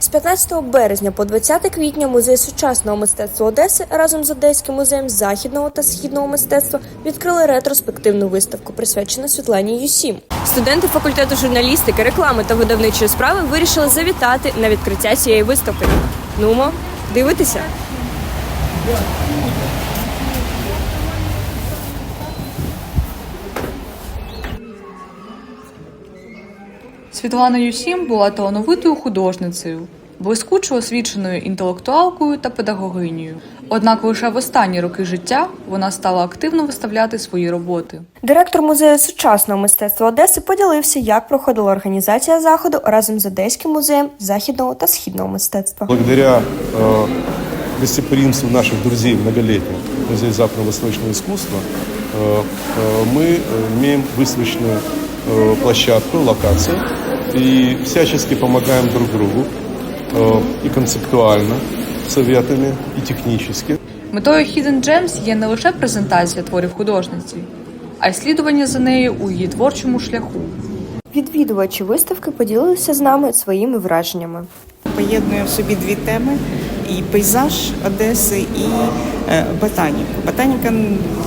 З 15 березня по 20 квітня музей сучасного мистецтва Одеси разом з Одеським музеєм західного та східного мистецтва відкрили ретроспективну виставку, присвячену Світлані Юсім. Студенти факультету журналістики, реклами та видавничої справи вирішили завітати на відкриття цієї виставки. Нумо, дивитися. Світлана Юсім була талановитою художницею, блискучо освіченою інтелектуалкою та педагогинею. Однак лише в останні роки життя вона стала активно виставляти свої роботи. Директор музею сучасного мистецтва Одеси поділився, як проходила організація заходу разом з Одеським музеєм західного та східного мистецтва. Благодаря э, гостеприимству наших друзей многолетних Музея западно-восточного искусства э, э, мы э, имеем выставочную э, площадку, локацию и всячески помогаем друг другу э, и концептуально советами, и технически. Метою Hidden Gems є не лише презентація творів художниці, а й слідування за нею у її творчому шляху. Відвідувачі виставки поділилися з нами своїми враженнями. Поєднує в собі дві теми: і пейзаж Одеси, і е, ботаніку. Ботаніка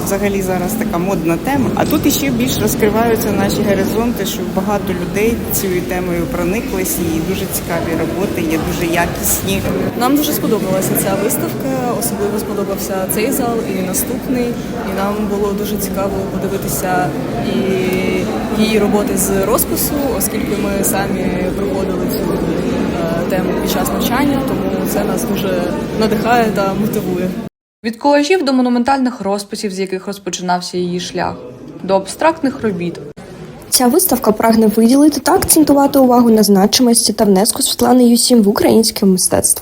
взагалі зараз така модна тема. А тут іще більш розкриваються наші горизонти, що багато людей цією темою прониклись, і дуже цікаві роботи, є дуже якісні. Нам дуже сподобалася ця виставка, особливо сподобався цей зал і наступний. І нам було дуже цікаво подивитися і її роботи з розпису, оскільки ми самі проходили цю е, тему під час навчання, тому це нас дуже надихає та мотивує. Від колажів до монументальних розписів, з яких розпочинався її шлях, до абстрактних робіт. Ця виставка прагне виділити та акцентувати увагу на значимості та внеску Світлани Юсім в українське мистецтво.